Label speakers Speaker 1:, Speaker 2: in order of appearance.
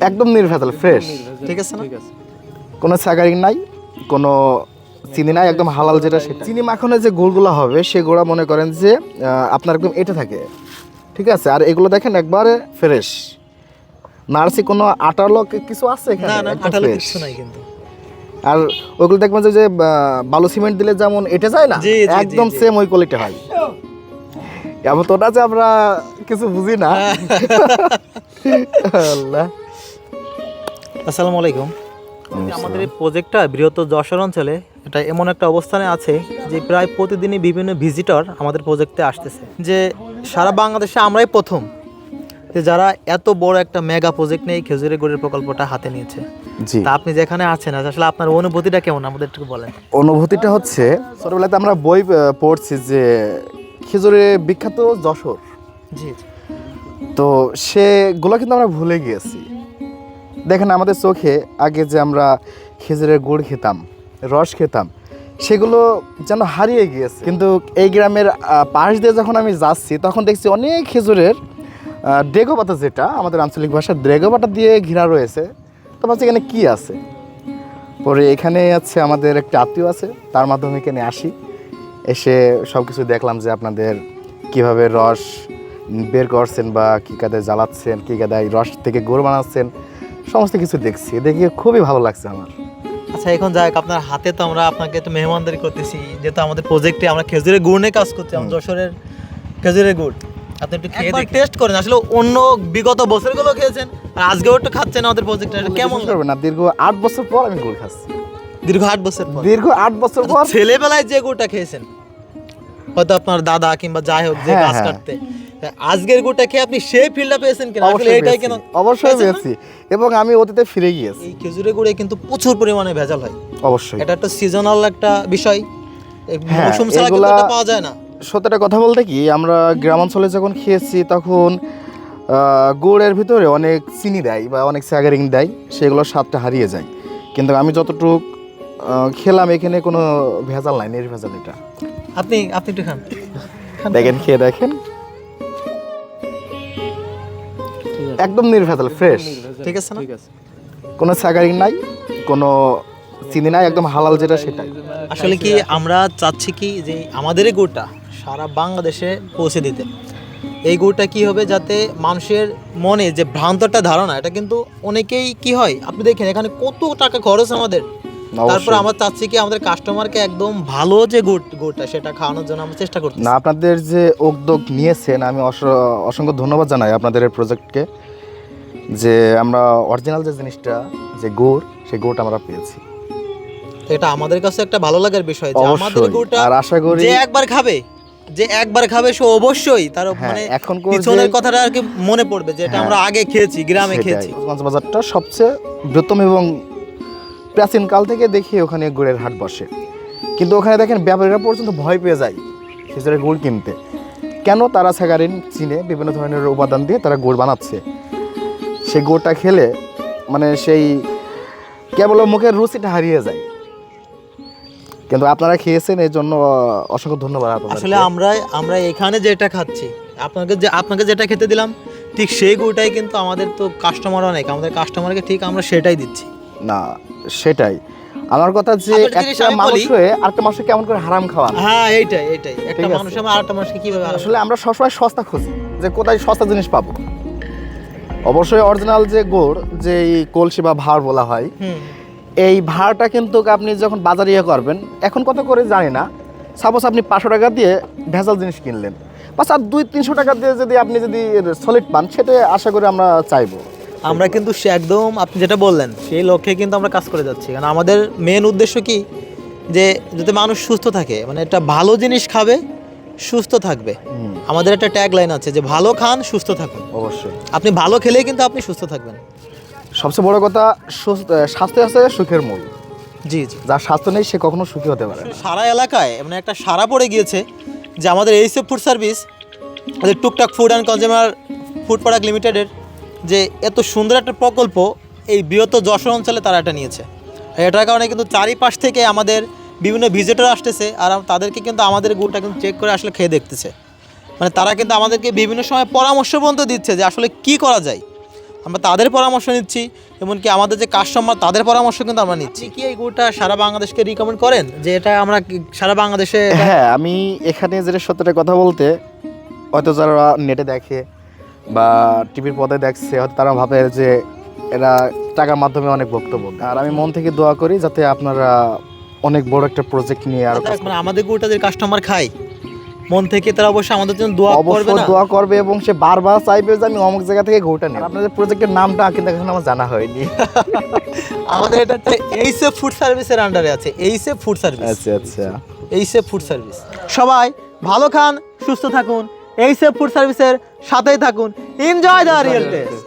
Speaker 1: একদম নির্ভেজাল ফ্রেশ
Speaker 2: ঠিক আছে না?
Speaker 1: কোনো স্যাগারিং নাই কোনো চিনি নাই একদম হালাল যেটা সেটা। চিনি মাখনের যে গুড়গুলো হবে সেগুলো মনে করেন যে আপনার একদম এটা থাকে। ঠিক আছে? আর এগুলো দেখেন একবারে ফ্রেশ নার্সি কোনো আটার লোক কিছু আছে এখানে?
Speaker 2: না না
Speaker 1: একদম
Speaker 2: আঠালো কিছু নাই কিন্তু।
Speaker 1: আর ওগুলো দেখবেন যে বালু সিমেন্ট দিলে যেমন এটা যায় না একদম সেম ওই কোয়ালিটি হয়। এমন তোটা যে আমরা কিছু বুঝি না। আল্লাহ।
Speaker 2: আসসালামু আলাইকুম। আমাদের এই প্রজেক্টটা বৃহত্তর যশোর অঞ্চলে এটা এমন একটা অবস্থানে আছে যে প্রায় প্রতিদিনই বিভিন্ন ভিজিটর আমাদের প্রজেক্টে আসতেছে। যে সারা বাংলাদেশে আমরাই প্রথম যে যারা এত বড় একটা মেগা প্রজেক্ট নিয়ে খেজুরের গুড়ের প্রকল্পটা হাতে নিয়েছে।
Speaker 1: জি।
Speaker 2: তা আপনি যেখানে আছেন আসলে আপনার অনুভূতিটা কেমন? আমাদের একটু বলেন।
Speaker 1: অনুভূতিটা হচ্ছে ছোটবেলাতে আমরা বই পড়ছি যে খেজুরে বিখ্যাত যশোর।
Speaker 2: জি।
Speaker 1: তো সেগুলো কিন্তু আমরা ভুলে গিয়েছি। দেখেন আমাদের চোখে আগে যে আমরা খেজুরের গুড় খেতাম, রস খেতাম, সেগুলো যেন হারিয়ে গিয়েছে। কিন্তু এই গ্রামের পাশ দিয়ে যখন আমি যাচ্ছি, তখন দেখছি অনেক খেজুরের ডেগো পাতা যেটা, আমাদের আঞ্চলিক ভাষায় ড্রেগো পাতা দিয়ে ঘেরা রয়েছে। তো ভাবছি এখানে কী আছে? পরে এখানে আছে আমাদের একটা আত্মীয় আছে, তার মাধ্যমে এখানে আসি। এসে সব কিছু দেখলাম যে আপনাদের কীভাবে রস বের করছেন বা কী কাদায় জ্বালাচ্ছেন, কী কাদায় রস থেকে গুড় বানাচ্ছেন। সমস্ত কিছু দেখছি দেখে খুবই ভালো লাগছে আমার।
Speaker 2: আচ্ছা এখন যাক আপনার হাতে তো আমরা আপনাকে তো মেহমানদারি করতেছি যেহেতু আমাদের প্রজেক্টে আমরা খেজুরের গুড় নিয়ে কাজ করছি আমরা যশোরের খেজুরের গুড়। আপনি একটু খেয়ে টেস্ট করেন আসলে অন্য বিগত বছরগুলো খেয়েছেন আর আজকেও একটু খাচ্ছেন আমাদের প্রজেক্টে কেমন
Speaker 1: করবেন না দীর্ঘ আট বছর পর আমি গুড় খাচ্ছি।
Speaker 2: দীর্ঘ আট বছর পর?
Speaker 1: দীর্ঘ আট বছর পর
Speaker 2: ছেলেবেলায় যে গুড়টা খেয়েছেন হয়তো আপনার দাদা কিংবা যাই হোক যে
Speaker 1: কাজ
Speaker 2: গাছ
Speaker 1: হ্যাঁ।
Speaker 2: কাটতে। আজকের গুড়টা খেয়ে আপনি সেই ফিল্ডটা পেয়েছেন কিনা? আসলে এটাই কেন
Speaker 1: অবশ্যই পেয়েছি। এবং আমি অতীতে ফিরে গিয়েছি।
Speaker 2: এই খেজুরের গুড়ে কিন্তু প্রচুর পরিমাণে ভেজাল হয়।
Speaker 1: অবশ্যই।
Speaker 2: এটা একটা সিজনাল একটা বিষয়।
Speaker 1: হ্যাঁ,
Speaker 2: মৌসুম ছাড়া কিন্তু এটা পাওয়া যায় না।
Speaker 1: সত্যটা কথা বলতে কি আমরা গ্রাম অঞ্চলে যখন খেয়েছি তখন গুড়ের ভিতরে অনেক চিনি দেয় বা অনেক স্যাগারিং দেয় সেগুলো স্বাদটা হারিয়ে যায়। কিন্তু আমি যতটুক খেলাম এখানে কোনো ভেজাল নাই নির্ভেজাল এটা।
Speaker 2: আপনি আপনি একটু খান,
Speaker 1: দেখেন খেয়ে দেখেন। একদম নির্ভেজাল ফ্রেশ
Speaker 2: ঠিক আছে না?
Speaker 1: কোনো স্যাগারিং নাই কোনো চিনি নাই একদম হালাল যেটা সেটাই।
Speaker 2: আসলে কি আমরা চাচ্ছি কি যে আমাদের এই গুড়টা সারা বাংলাদেশে পৌঁছে দিতে। এই গুড়টা কি হবে যাতে মানুষের মনে যে ভ্রান্তটা ধারণা এটা কিন্তু অনেকেই কি হয় আপনি দেখেন এখানে কত টাকা খরচ আমাদের। তারপর আমরা চাচ্ছি কি আমাদের কাস্টমারকে একদম ভালো যে গুড় গুড়টা সেটা খাওয়ানোর জন্য আমরা চেষ্টা করছি
Speaker 1: না আপনাদের যে উদ্যোগ নিয়েছেন আমি অসংখ্য ধন্যবাদ জানাই আপনাদের এই প্রজেক্টকে যে আমরা অরিজিনাল যে জিনিসটা যে গুড় সেই গুড়টা আমরা পেয়েছি।
Speaker 2: এটা আমাদের কাছে একটা ভালো লাগার বিষয় যে আমাদের গুড়টা
Speaker 1: আর আশা করি
Speaker 2: যে একবার খাবে যে একবার খাবে সে অবশ্যই তার
Speaker 1: হ্যাঁ,
Speaker 2: মানে
Speaker 1: এখনকার
Speaker 2: পিছনের কথাটা আর কি মনে পড়বে যে এটা
Speaker 1: হ্যাঁ,
Speaker 2: আমরা আগে খেয়েছি গ্রামে খেয়েছি।
Speaker 1: বাজারটা সবচেয়ে বৃহত্তম এবং প্রাচীন কাল থেকে দেখি ওখানে গুড়ের হাট বসে। কিন্তু ওখানে দেখেন ব্যাপারীরা পর্যন্ত ভয় পেয়ে যায় খেজুরের গুড় কিনতে। কেন তারা স্যাগারিন চিনে বিভিন্ন ধরনের উপাদান দিয়ে তারা গুড় বানাচ্ছে। সেই গুড়টা খেলে মানে সেই কেবল মুখের রুচিটা হারিয়ে যায়। কিন্তু আপনারা খেয়েছেন এই জন্য অসংখ্য ধন্যবাদ।
Speaker 2: আসলে আমরা আমরা এখানে যেটা খাচ্ছি, আপনাকে যে, আপনাকে যেটা খেতে দিলাম, ঠিক সেই গুড়টাই কিন্তু আমাদের তো কাস্টমার অনেক। আমাদের কাস্টমারকে ঠিক আমরা সেটাই দিচ্ছি।
Speaker 1: না সেটাই। আমার কথা যে একটা
Speaker 2: আমি
Speaker 1: মানুষ হয়ে আরেকটা মানুষকে কেমন করে হারাম খাওয়ান?
Speaker 2: হ্যাঁ এইটাই এইটাই। একটা মানুষ আমার আরেকটা মানুষকে কীভাবে আসলে
Speaker 1: আমরা সবসময় সস্তা খুঁজি যে কোথায় সস্তা জিনিস পাবো। অবশ্যই অরিজিনাল যে গুড় যে কলসি বা ভাড় বলা হয় এই ভাড়টা কিন্তু আপনি যখন বাজারে ইয়ে করবেন এখন কত করে জানি না। সাপোজ আপনি পাঁচশো টাকা দিয়ে ভেজাল জিনিস কিনলেন। বা আর দুই তিনশো টাকা দিয়ে যদি আপনি যদি সলিড পান সেটা আশা করি আমরা চাইব।
Speaker 2: আমরা কিন্তু সে একদম আপনি যেটা বললেন সেই লক্ষ্যে কিন্তু আমরা কাজ করে যাচ্ছি। কারণ আমাদের মেন উদ্দেশ্য কি? যে যাতে মানুষ সুস্থ থাকে মানে একটা ভালো জিনিস খাবে সুস্থ থাকবে। আমাদের একটা ট্যাগ লাইন আছে যে ভালো খান সুস্থ থাকুন।
Speaker 1: অবশ্যই।
Speaker 2: আপনি ভালো খেলেই কিন্তু আপনি সুস্থ থাকবেন।
Speaker 1: সবচেয়ে বড় কথা সুস্থ- স্বাস্থ্য আছে সুখের মূল।
Speaker 2: জি জি।
Speaker 1: যার স্বাস্থ্য নেই সে কখনো সুখী হতে পারে
Speaker 2: সারা এলাকায় মানে একটা সারা পড়ে গিয়েছে যে আমাদের এইসব ফুড সার্ভিস টুকটাক food and consumer food product লিমিটেডের যে এত সুন্দর একটা প্রকল্প এই বৃহত্ত যশোর অঞ্চলে তারা এটা নিয়েছে। এটার কারণে কিন্তু চারিপাশ থেকে আমাদের বিভিন্ন ভিজিটর আসতেছে আর তাদেরকে কিন্তু আমাদের গুড়টা কিন্তু চেক করে আসলে খেয়ে দেখতেছে। মানে তারা কিন্তু আমাদেরকে বিভিন্ন সময় পরামর্শ পর্যন্ত দিচ্ছে যে আসলে কি করা যায়। আমরা তাদের পরামর্শ নিচ্ছি এমনকি আমাদের যে কাস্টমার তাদের পরামর্শ কিন্তু আমরা নিচ্ছি। কি এই গুড়টা সারা বাংলাদেশকে রিকমেন্ড করেন? যে এটা আমরা সারা বাংলাদেশে
Speaker 1: হ্যাঁ আমি এখানে যেটা সত্যটা কথা বলতে হয়তো যারা নেটে দেখে বা টিভির পদে দেখছে হয়তো তারা ভাবে যে এরা টাকার মাধ্যমে অনেক বক্তব্য। আর আমি মন থেকে দোয়া করি যাতে আপনারা অনেক বড় একটা প্রজেক্ট নিয়ে আর
Speaker 2: মানে আমাদের গুড়টা যে কাস্টমার খায় মন থেকে তারা অবশ্যই আমাদের জন্য দোয়া করবে না?
Speaker 1: দোয়া করবে এবং সে বারবার চাইবে যে আমি অমুক জায়গা থেকে ঘুরটা নিই। আপনাদের প্রজেক্টের নামটা কিন্তু এখন আমার জানা হয়নি।
Speaker 2: আমাদের এটা হচ্ছে এইসে ফুড সার্ভিসের আন্ডারে আছে। এইসে ফুড সার্ভিস
Speaker 1: আচ্ছা আচ্ছা।
Speaker 2: এইসে ফুড সার্ভিস সবাই ভালো খান সুস্থ থাকুন। এইসে ফুড সার্ভিসের সাথেই থাকুন। Enjoy the real test